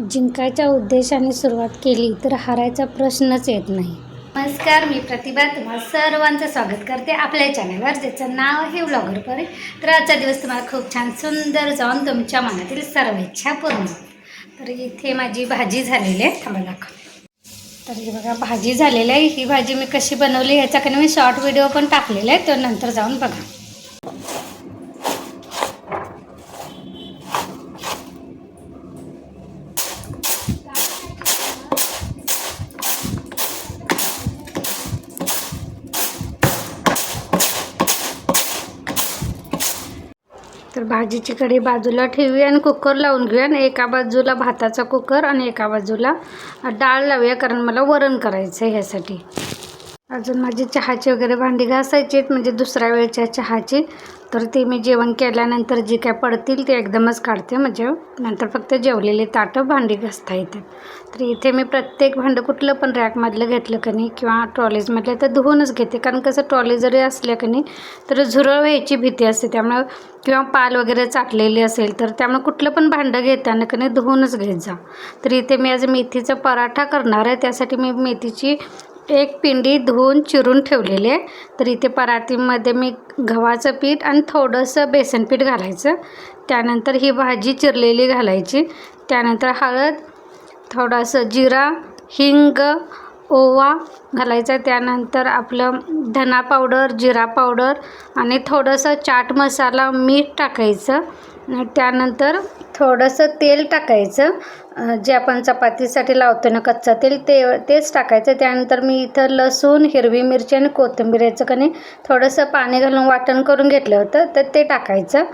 जिंकायच्या उद्देशाने सुरुवात केली तर हारायचा प्रश्नच येत नाही. नमस्कार मी प्रतिभा. तुम्हाला सर्वांचं स्वागत करते आपल्या चॅनलवर ज्याचं नाव आहे व्लॉगर पर तर आजचा दिवस तुम्हाला खूप छान सुंदर जाऊन तुमच्या मनातील सर्व इच्छा पूर्ण तर इथे माझी भाजी झालेली आहे. थांबा दाखव. तर हे बघा भाजी झालेली आहे. ही भाजी मी कशी बनवली ह्याच्याकडे मी शॉर्ट व्हिडिओ पण टाकलेला आहे तो नंतर जाऊन बघा. तर भाजीची कढी बाजूला ठेवूया आणि कुकर लावून घेऊया आणि एका बाजूला भाताचा कुकर आणि एका बाजूला डाळ लावूया कारण मला वरण करायचं आहे ह्यासाठी. अजून माझी चहाची वगैरे भांडी घासायची आहेत म्हणजे दुसऱ्या वेळच्या चहाची. तर ती मी जेवण केल्यानंतर जी काय पडतील ते एकदमच काढते म्हणजे नंतर फक्त जेवलेले ताटं भांडी घासता येते तर इथे मी प्रत्येक भांडं कुठलं पण रॅकमधलं घेतलं का नाही किंवा ट्रॉलीजमधलं तर धुवूनच घेते. कारण कसं ट्रॉली जरी असल्या का नाही तर झुरळ व्हायची भीती असते. त्यामुळं किंवा पाल वगैरे चाटलेली असेल तर त्यामुळे कुठलं पण भांडं घेताना का नाही धुवूनच घेत जा. तर इथे मी आज मेथीचा पराठा करणार आहे. त्यासाठी मी मेथीची एक पिंडी धुवून चिरून ठेवलेली आहे. तर इथे पराठीमध्ये मी गव्हाचं पीठ आणि थोडंसं बेसन पीठ घालायचं. त्यानंतर ही भाजी चिरलेली घालायची. त्यानंतर हळद थोडंसं जिरा हिंग ओवा घालायचा. त्यानंतर आपलं धना पावडर जिरा पावडर आणि थोडंसं चाट मसाला मीठ टाकायचं. त्यानंतर थोडंसं तेल टाकायचं. जे आपण चपातीसाठी लावतो ना कच्चं तेल ते तेच टाकायचं. त्यानंतर मी इथं लसूण हिरवी मिरची आणि कोथिंबीर कणी थोडंसं पाणी घालून वाटण करून घेतलं होतं तर ते टाकायचं.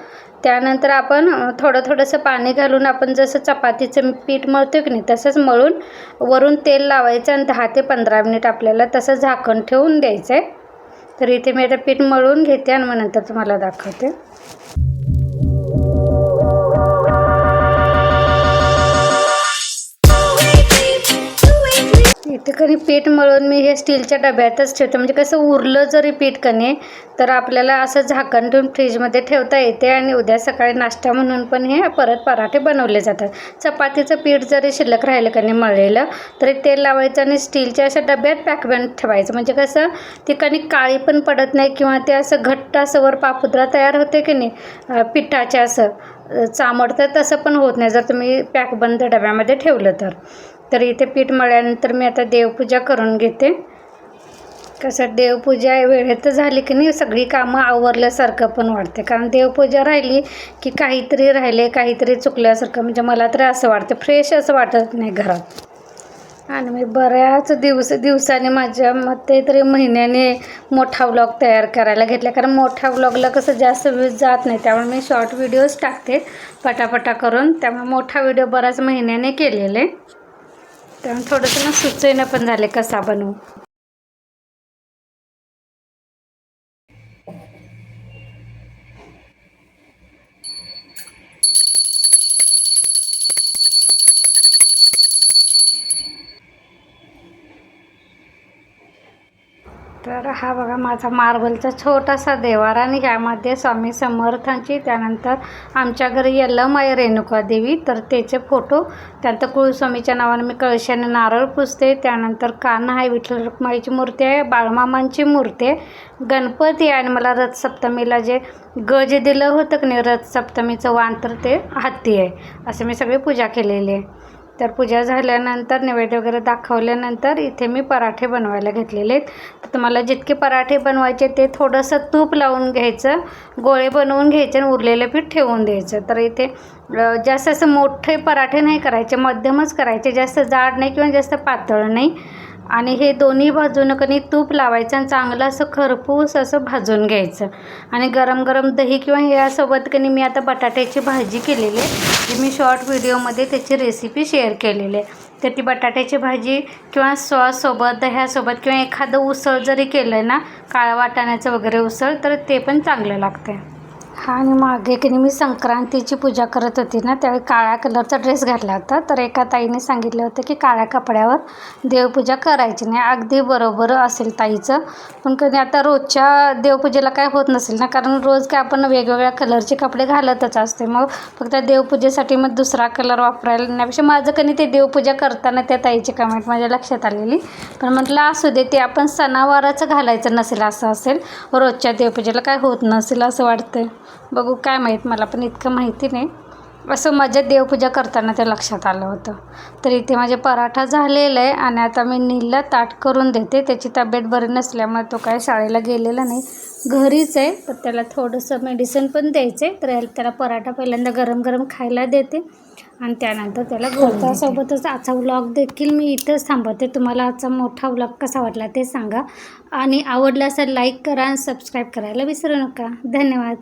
त्यानंतर आपण थोडं थोडंसं पाणी घालून आपण जसं चपातीचं पीठ मळतो की नाही तसंच मळून वरून तेल लावायचं आणि दहा ते पंधरा मिनिट आपल्याला तसं झाकण ठेवून द्यायचं आहे तर इथे मी आता पीठ मळून घेते आणि मग नंतर तुम्हाला दाखवते. इथे कधी पीठ मळून मी हे स्टीलच्या डब्यातच ठेवते. म्हणजे कसं उरलं जरी पीठ कणी तर आपल्याला असं झाकण ठेवून फ्रीजमध्ये ठेवता येते आणि उद्या सकाळी नाश्ता म्हणून पण हे परत पराठे बनवले जातात. चपातीचं पीठ जरी शिल्लक राहिलं कणी मळलेलं तरी तेल लावायचं आणि स्टीलच्या अशा डब्यात पॅकबॅन ठेवायचं. म्हणजे कसं ती कणी काळी पण पडत नाही किंवा ते असं घट्ट असं वर पापुद्रा तयार होते की नाही पिठाच्या असं चामडतं तसं पण होत नाही जर तुम्ही पॅकबंद डब्यामध्ये ठेवलं तर. तर इथे पीठ मळल्यानंतर मी आता देवपूजा करून घेते. कसं देवपूजा वेळेत झाली की नाही सगळी कामं आवरल्यासारखं पण वाटते. कारण देवपूजा राहिली की काहीतरी राहिले काहीतरी चुकल्यासारखं. म्हणजे मला तर असं वाटतं फ्रेश असं वाटत नाही घरात. आणि मी बऱ्याच दिवस दिवसाने माझ्या मते तरी महिन्याने मोठा व्लॉग तयार करायला घेतला. कारण मोठ्या व्लॉगला कसं जास्त व्यूज जात नाही. त्यामुळे मी शॉर्ट व्हिडिओज टाकते पटापटा करून. त्यामुळे मोठा व्हिडिओ बऱ्याच महिन्याने केलेले. त्यामुळे थोडंसं ना सुचेनं पण झाले कसा बनवू. तर हा बघा माझा मार्बलचा छोटासा देवारा आणि ह्यामध्ये स्वामी समर्थांची त्यानंतर आमच्या घरी यल्लमाई रेणुका देवी. तर त्याचे फोटो त्यानंतर कुळस्वामीच्या नावाने मी कळशाने नारळ पुसते त्यानंतर कान आहे विठ्ठल रुक्माईची मूर्ती आहे बाळमामांची मूर्ती आहे. गणपती आहे आणि मला रथसप्तमीला जे गज दिलं होतं की नाही रथसप्तमीचं वाण तर ते हत्ती आहे. असे मी सगळी पूजा केलेली आहे. तर पूजा झाल्यानंतर नैवेद्य वगैरे दाखवल्यानंतर इथे मी पराठे बनवायला घेतलेले आहेत. तर तुम्हाला जितके पराठे बनवायचे ते थोडंसं तूप लावून घ्यायचं गोळे बनवून घ्यायचे आणि उरलेलं पीठ ठेवून द्यायचं. तर इथे जास्त असं मोठे पराठे नाही करायचे मध्यमच करायचे जास्त जाड नाही किंवा जास्त पातळ नाही. आणि हे दोन्ही बाजूनं कणी तूप लावायचं आणि चांगलं असं खरपूस असं भाजून घ्यायचं. आणि गरम गरम दही किंवा ह्यासोबत कणी मी आता बटाट्याची भाजी केलेली आहे. जी मी शॉर्ट व्हिडिओमध्ये त्याची रेसिपी शेअर केलेली आहे. तर ती बटाट्याची भाजी किंवा सॉससोबत दह्यासोबत किंवा एखादं उसळ जरी केलं ना काळा वाटाण्याचं वगैरे उसळ तर ते पण चांगलं लागतं हा आणि मागे की नाही मी संक्रांतीची पूजा करत होती ना त्यावेळी काळ्या कलरचा ड्रेस घातला होता. तर एका ताईने सांगितलं होतं की काळ्या कपड्यावर देवपूजा करायची. नाही अगदी बरोबर असेल ताईचं. पण कधी आता रोजच्या देवपूजेला काय होत नसेल ना कारण रोज काय आपण वेगवेगळ्या कलरचे कपडे घालतच असते मग फक्त देवपूजेसाठी मग दुसरा कलर वापरायला नेण्यापेक्षा माझं कधी ते देवपूजा करताना त्या ताईची कमेंट माझ्या लक्षात आलेली. पण म्हटलं असू दे ते आपण सणावाराचं घालायचं नसेल असं असेल रोजच्या देवपूजेला काय होत नसेल असं वाटतंय. बघू काय माहीत मला पण इतकं माहिती नाही. असं माझ्या देवपूजा करताना ते लक्षात आलं होतं. तर इथे माझे पराठा झालेला आहे आणि आता मी नीलला ताट करून देते. त्याची तब्येत बरी नसल्यामुळे तो काय शाळेला गेलेला नाही. घरीच आहे तर त्याला थोडंसं मेडिसिन पण द्यायचं आहे तर याला- त्याला पराठा पहिल्यांदा गरम गरम खायला देते आणि त्यानंतर त्याला सोबतच आजचा व्लॉग देखील मी इथंच थांबवते. तुम्हाला आजचा मोठा व्लॉग कसा वाटला ते सांगा. आणि आवडला असेल लाईक करा आणि सबस्क्राईब करायला विसरू नका. धन्यवाद.